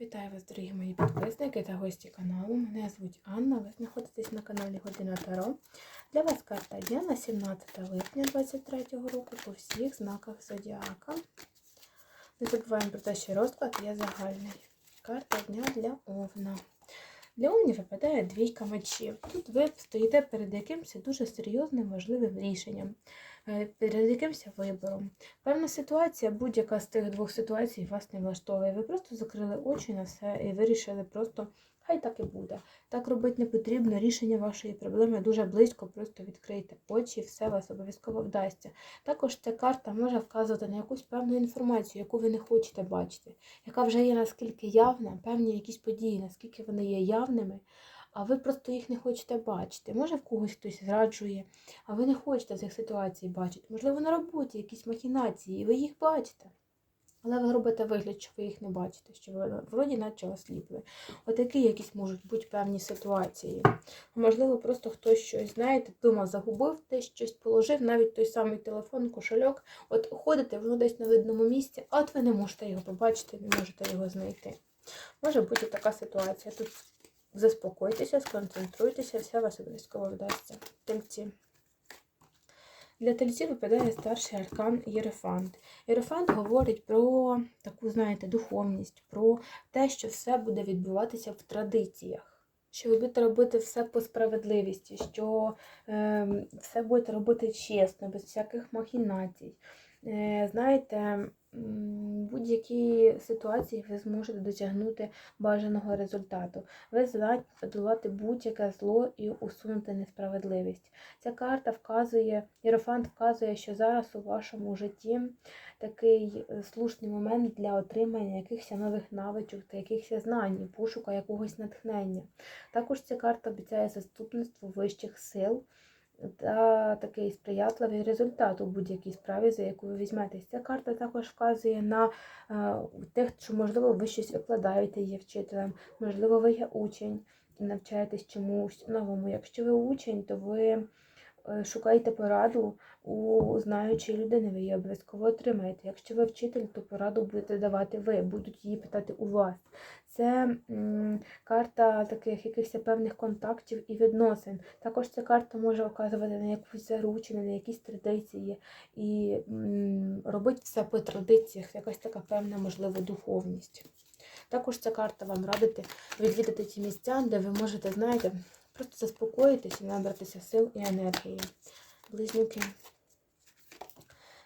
Вітаю вас, дорогі мої підписники та гості каналу. Мене звуть Анна. Ви знаходитесь на каналі Година Таро. Для вас карта дня на 17 липня 2023 року по всіх знаках Зодіака. Не забуваємо про те, що розклад є загальний. Карта дня для Овна. Для Овнів випадає двійка мечів. Тут ви стоїте перед якимось дуже серйозним важливим рішенням, е, перед якимось вибором. Певна ситуація, будь-яка з тих двох ситуацій вас не влаштовує. Ви просто закрили очі на все і вирішили просто, хай так і буде. Так робити не потрібно. Рішення вашої проблеми дуже близько, просто відкрийте очі, все вас обов'язково вдасться. Також ця карта може вказувати на якусь певну інформацію, яку ви не хочете бачити, яка вже є наскільки явна, певні якісь події, наскільки вони є явними. А ви просто їх не хочете бачити. Може, в когось хтось зраджує, а ви не хочете цих ситуацій бачити. Можливо, на роботі якісь махінації, і ви їх бачите. Але ви робите вигляд, що ви їх не бачите, що ви вроді наче осліпли. Отакі якісь можуть бути певні ситуації. Можливо, просто хтось щось, знаєте, дома загубив, десь щось положив, навіть той самий телефон, кошельок. От ходите, воно десь на видному місці, а от ви не можете його побачити, не можете його знайти. Може бути така ситуація. Тут заспокойтеся, сконцентруйтеся, все вас обов'язково вдасться. Тельці. Для тельців випадає старший аркан Єрофант. Єрофант говорить про таку, знаєте, духовність, про те, що все буде відбуватися в традиціях. Що ви будете робити все по справедливості, що е, все будете робити чесно, без всяких махінацій. Е, знаєте, м, будь-які ситуації ви зможете досягнути бажаного результату. Ви здатні подолати будь-яке зло і усунути несправедливість. Ця карта вказує, Єрофант вказує, що зараз у вашому житті такий е, слушний момент для отримання якихось нових навичок та якихось знань, пошука якогось натхнення. Також ця карта обіцяє заступництво вищих сил та такий сприятливий результат у будь-якій справі, за яку ви візьметесь. Ця карта також вказує на е, тих, що, можливо, ви щось викладаєте, є вчителем, можливо, ви є учень і навчаєтесь чомусь новому. Якщо ви учень, то ви е, шукаєте пораду у знаючої людини, ви її обов'язково отримаєте. Якщо ви вчитель, то пораду будете давати ви, будуть її питати у вас. Це м, карта таких якихось певних контактів і відносин. Також ця карта може вказувати на якусь заручину, на якісь традиції і м, робити все по традиціях, якась така певна, можливо, духовність. Також ця карта вам радить відвідати ті місця, де ви можете, знаєте, просто заспокоїтися і набратися сил і енергії. Близнюки.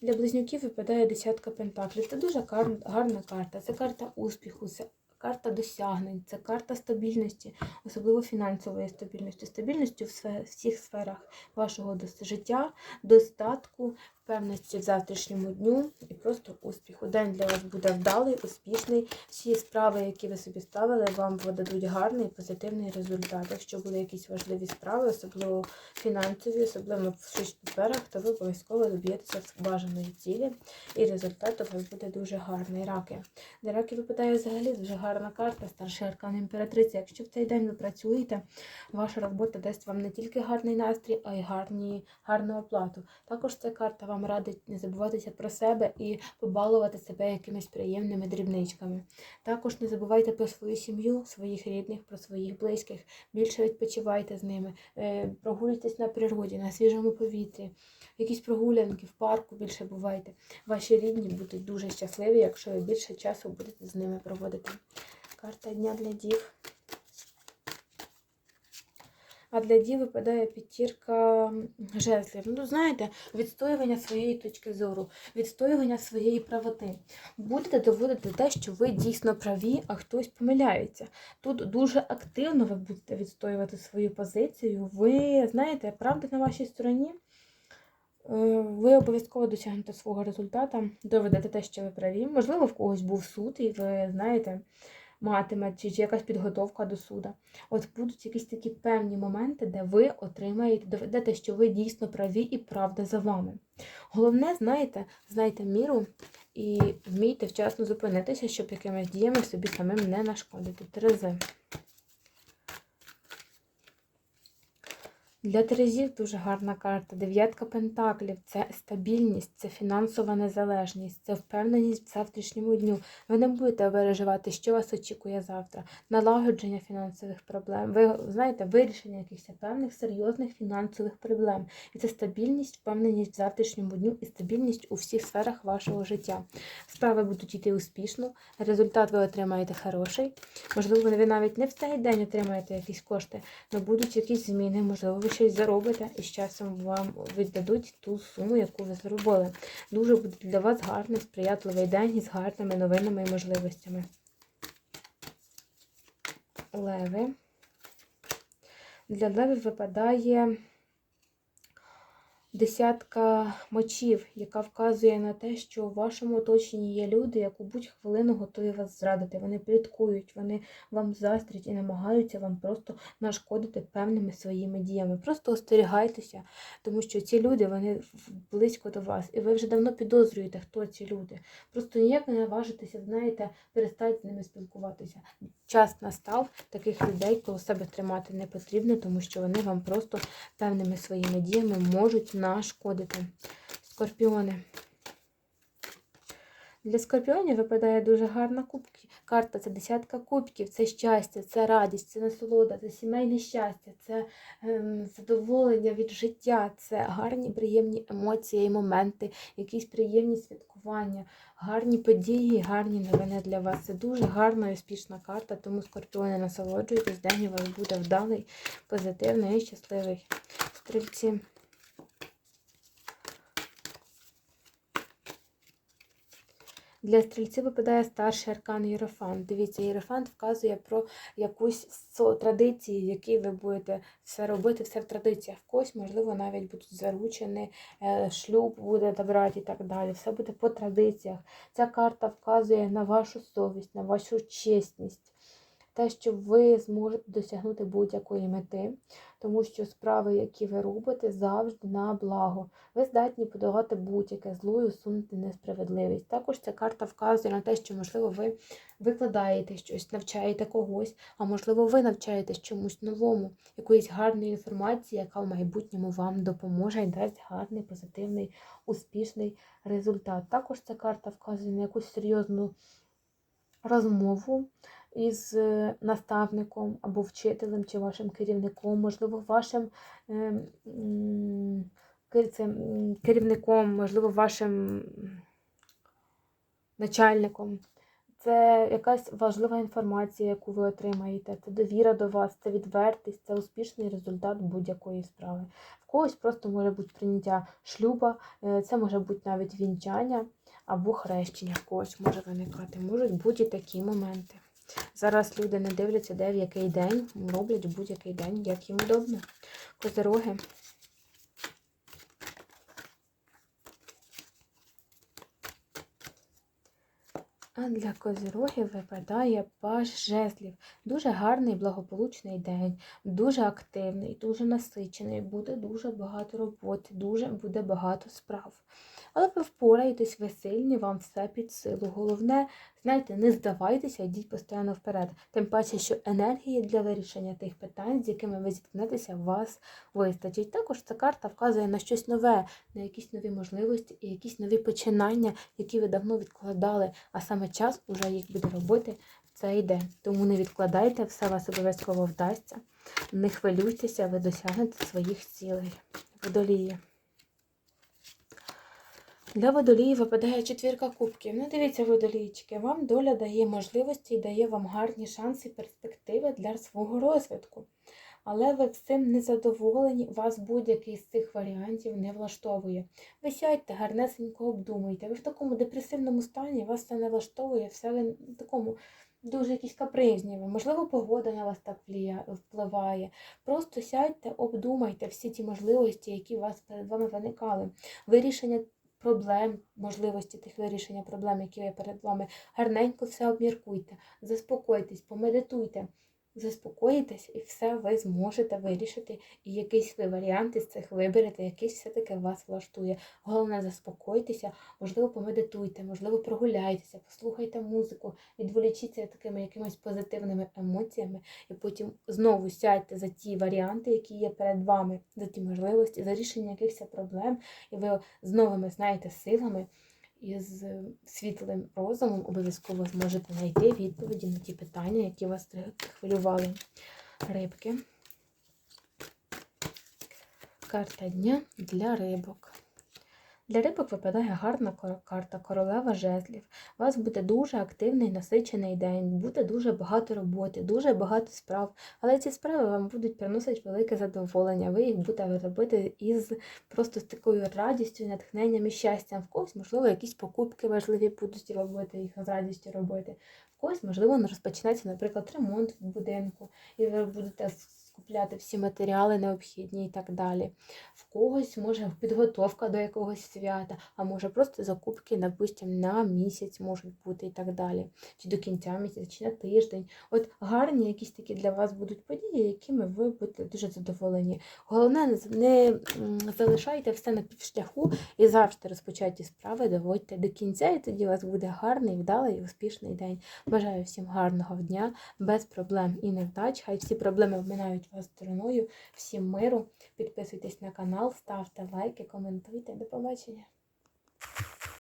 Для близнюків випадає десятка пентаклів. Це дуже гарна карта. Це карта успіху, це карта досягнень, це карта стабільності, особливо фінансової стабільності, стабільності в всіх сферах вашого життя, достатку, певності в завтрашньому дню і просто успіху. День для вас буде вдалий, успішний. Всі справи, які ви собі ставили, вам видадуть гарний позитивний результат. Якщо були якісь важливі справи, особливо фінансові, особливо в шість сферах, то ви обов'язково доб'єтеся бажаної цілі, і результат у вас буде дуже гарний. Раки. Для раків випадає взагалі дуже гарна карта, старший аркан імператриці. Якщо в цей день ви працюєте, ваша робота дасть вам не тільки гарний настрій, а й гарні, гарну оплату. Також ця карта вам радить не забуватися про себе і побалувати себе якимись приємними дрібничками. Також не забувайте про свою сім'ю, своїх рідних, про своїх близьких. Більше відпочивайте з ними, е, прогулюйтесь на природі, на свіжому повітрі, якісь прогулянки в парку більше бувайте. Ваші рідні будуть дуже щасливі, якщо ви більше часу будете з ними проводити. Карта дня для дів. А для дів випадає п'ятірка жезлів. Ну, знаєте, відстоювання своєї точки зору, відстоювання своєї правоти. Будете доводити те, що ви дійсно праві, а хтось помиляється. Тут дуже активно ви будете відстоювати свою позицію. Ви знаєте, правда на вашій стороні. Е, Ви обов'язково досягнете свого результату, доведете те, що ви праві. Можливо, в когось був суд, і ви знаєте, матиме чи, якась підготовка до суда. От будуть якісь такі певні моменти, де ви отримаєте, доведете, що ви дійсно праві і правда за вами. Головне, знаєте, знайте міру і вмійте вчасно зупинитися, щоб якимись діями собі самим не нашкодити. Терези. Для Терезів дуже гарна карта. Дев'ятка пентаклів це стабільність, це фінансова незалежність, це впевненість в завтрашньому дню. Ви не будете переживати, що вас очікує завтра. Налагодження фінансових проблем. Ви знаєте, вирішення якихось певних серйозних фінансових проблем. І це стабільність, впевненість в завтрашньому дню і стабільність у всіх сферах вашого життя. Справи будуть йти успішно, результат ви отримаєте хороший. Можливо, ви навіть не в цей день отримаєте якісь кошти, але будуть якісь зміни, можливо, ви щось заробите і з часом вам віддадуть ту суму, яку ви заробили. Дуже буде для вас гарний, сприятливий день із гарними новинами і можливостями. Леви. Для леви випадає десятка мочів, яка вказує на те, що у вашому оточенні є люди, як у будь-хвилину готові вас зрадити. Вони пліткують, вони вам заздрять і намагаються вам просто нашкодити певними своїми діями. Просто остерігайтеся, тому що ці люди вони близько до вас, і ви вже давно підозрюєте, хто ці люди. Просто ніяк не наважитеся, знаєте, перестати з ними спілкуватися. Час настав таких людей, коло себе тримати не потрібно, тому що вони вам просто певними своїми діями можуть нашкодити. Скорпіони. Для скорпіонів випадає дуже гарна кубки. карта. Це десятка кубків, це щастя, це радість, це насолода, це сімейне щастя, це ем, задоволення від життя, це гарні, приємні емоції і моменти, якісь приємні святкування, гарні події, гарні новини для вас. Це дуже гарна і успішна карта, тому скорпіони насолоджуйтесь, день у вас буде вдалий, позитивний і щасливий. Стрільці. Для стрільців випадає старший аркан Єрофант. Дивіться, Єрофант вказує про якусь традиції, які ви будете все робити, все в традиціях. В когось, можливо, навіть будуть заручені, шлюб буде добрати і так далі. Все буде по традиціях. Ця карта вказує на вашу совість, на вашу чесність те, що ви зможете досягнути будь-якої мети, тому що справи, які ви робите, завжди на благо. Ви здатні подолати будь-яке зло і усунути несправедливість. Також ця карта вказує на те, що, можливо, ви викладаєте щось, навчаєте когось, а можливо, ви навчаєтесь чомусь новому, якоїсь гарної інформації, яка в майбутньому вам допоможе і дасть гарний, позитивний, успішний результат. Також ця карта вказує на якусь серйозну розмову із е, наставником або вчителем чи вашим керівником, можливо, вашим ем, керівником, можливо, вашим начальником. Це якась важлива інформація, яку ви отримаєте. Це довіра до вас, це відвертість, це успішний результат будь-якої справи. В когось просто може бути прийняття шлюба, е, це може бути навіть вінчання або хрещення в когось може виникати. Можуть бути такі моменти. Зараз люди не дивляться, де в який день, роблять будь-який день, як їм удобно. Козероги. А для козирогів випадає паж жезлів. Дуже гарний, благополучний день, дуже активний, дуже насичений, буде дуже багато роботи, дуже буде багато справ. Але ви впораєтесь, ви сильні, вам все під силу. Головне, знаєте, не здавайтеся, йдіть постійно вперед. Тим паче, що енергії для вирішення тих питань, з якими ви зіткнетеся, вас вистачить. Також ця карта вказує на щось нове, на якісь нові можливості і якісь нові починання, які ви давно відкладали, а саме час уже їх буде робити. Це йде. Тому не відкладайте, все вас обов'язково вдасться. Не хвилюйтеся, ви досягнете своїх цілей. Водолії. Для водолії випадає четвірка кубків. Ну, дивіться, водолійчики, вам доля дає можливості і дає вам гарні шанси і перспективи для свого розвитку. Але ви всім не задоволені, вас будь-який з цих варіантів не влаштовує. Ви сядьте, гарнесенько обдумуйте. Ви в такому депресивному стані, вас це не влаштовує, все ви в такому дуже якісь капризні. Можливо, погода на вас так впливає. Просто сядьте, обдумайте всі ті можливості, які вас перед вами виникали. Вирішення проблем, можливості тих вирішення проблем, які є перед вами. Гарненько все обміркуйте, заспокойтесь, помедитуйте. Заспокоїтесь і все ви зможете вирішити. І якийсь ви варіант із цих виберете, якийсь все-таки вас влаштує. Головне, заспокойтеся, можливо, помедитуйте, можливо, прогуляйтеся, послухайте музику, відволічіться такими якимись позитивними емоціями, і потім знову сядьте за ті варіанти, які є перед вами, за ті можливості, за рішення якихось проблем, і ви з новими, знаєте, силами і з світлим розумом обов'язково зможете знайти відповіді на ті питання, які вас хвилювали. Рибки. Карта дня для рибок. Для рибок випадає гарна карта королева жезлів. У вас буде дуже активний насичений день, буде дуже багато роботи, дуже багато справ. Але ці справи вам будуть приносити велике задоволення. Ви їх будете робити із просто з такою радістю, натхненням і щастям. В когось, можливо, якісь покупки важливі будуть робити, їх з радістю робити. В когось, можливо, розпочнеться, наприклад, ремонт в будинку, і ви будете скупляти всі матеріали необхідні і так далі. В когось може підготовка до якогось свята, а може просто закупки, допустим, на місяць можуть бути і так далі. Чи до кінця місяця, чи на тиждень. От гарні якісь такі для вас будуть події, якими ви будете дуже задоволені. Головне, не залишайте все на півшляху і завжди розпочаті справи доводьте до кінця, і тоді у вас буде гарний, вдалий і успішний день. Бажаю всім гарного дня, без проблем і невдач. Хай всі проблеми обминають вас стороною. Всім миру. Підписуйтесь на канал, ставте лайки, коментуйте. До побачення.